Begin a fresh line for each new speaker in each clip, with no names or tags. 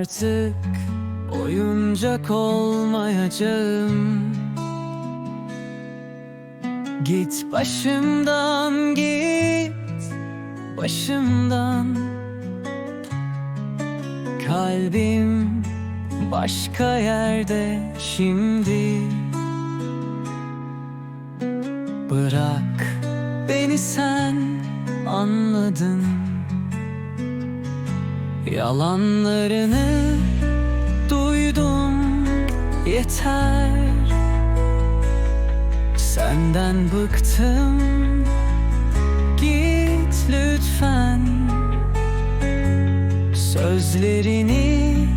artık oyuncak olmayacağım. Git başımdan git başımdan. Kalbim başka yerde şimdi. Bırak beni sen anladın Yalanlarını duydum yeter. Senden bıktım. Git lütfen. Sözlerini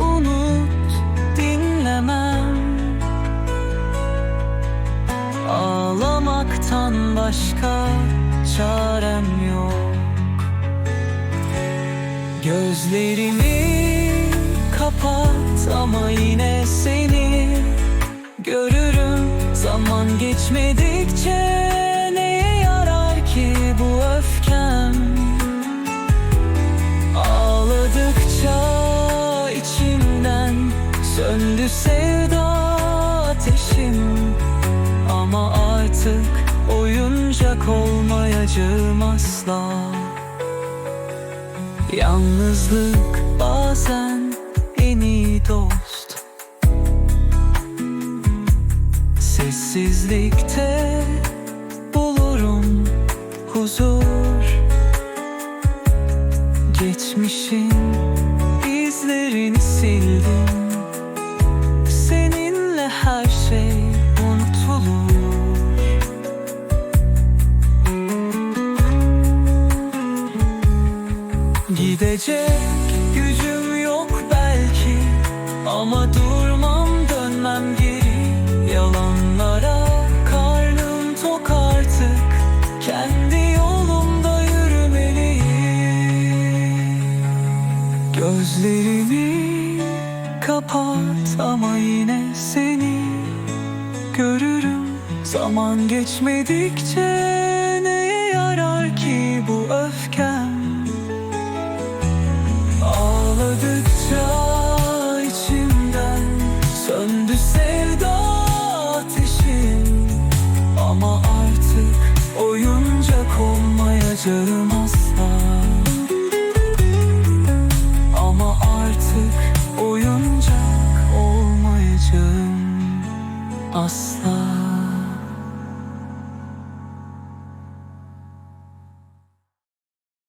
unut dinlemem. Ağlamaktan başka çarem yok Gözlerimi kapat ama yine seni görürüm. Zaman geçmedikçe neye yarar ki bu öfkem? Ağladıkça içimden söndü sevda ateşim. Ama artık oyuncak olmayacağım asla Yalnızlık bazen en iyi dost. Sessizlikte bulurum huzur. Geçmişin Gidecek gücüm yok belki Ama durmam dönmem geri. Yalanlara karnım tok artık Kendi yolumda yürümeliyim. Gözlerimi kapat ama yine seni görürüm. Zaman geçmedikçe neye yarar ki bu öfkem Ağladıkça